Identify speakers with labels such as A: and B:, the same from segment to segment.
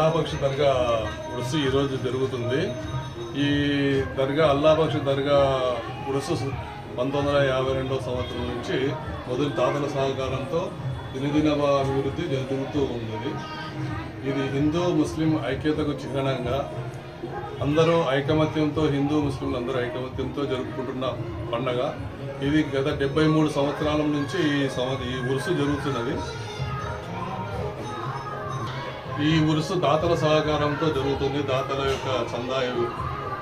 A: అల్లాబక్ష్ దర్గా ఉరుసు ఈరోజు జరుగుతుంది. ఈ దర్గా అల్లాబక్ష్ దర్గా ఉరుసు పంతొమ్మిది వందల యాభై రెండవ సంవత్సరం నుంచి మొదటి తాతల సహకారంతో దినదిన అభివృద్ధి జరుగుతూ ఉంది ఇది హిందూ ముస్లిం ఐక్యతకు చిహ్నంగా అందరూ ఐకమత్యంతో హిందూ ముస్లింలు అందరూ ఐకమత్యంతో జరుపుకుంటున్న పండగ. ఇది గత డెబ్బై మూడు సంవత్సరాల నుంచి ఈ సంవ ఈ ఉరుసు జరుగుతున్నది. ఈ ఉరుసు దాతల సహకారంతో జరుగుతుంది. దాతల యొక్క చందా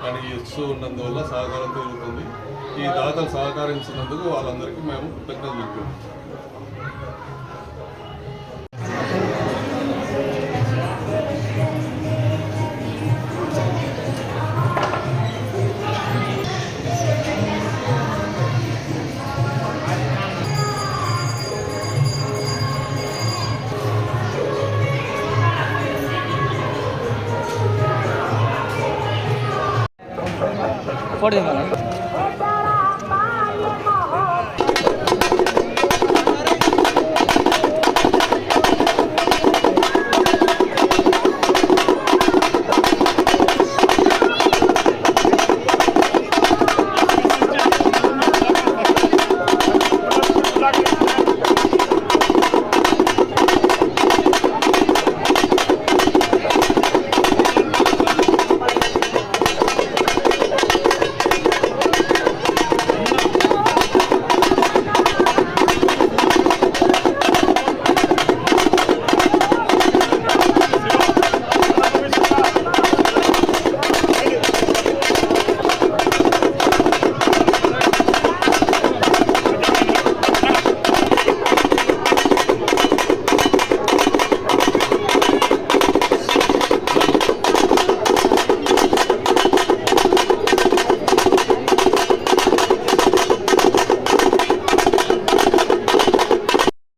A: కానీ ఇస్తూ ఉన్నందువల్ల సహకారంతో జరుగుతుంది ఈ దాతలు సహకరించినందుకు వాళ్ళందరికీ మేము కృతజ్ఞతలు చెప్తున్నాం
B: போடுங்க.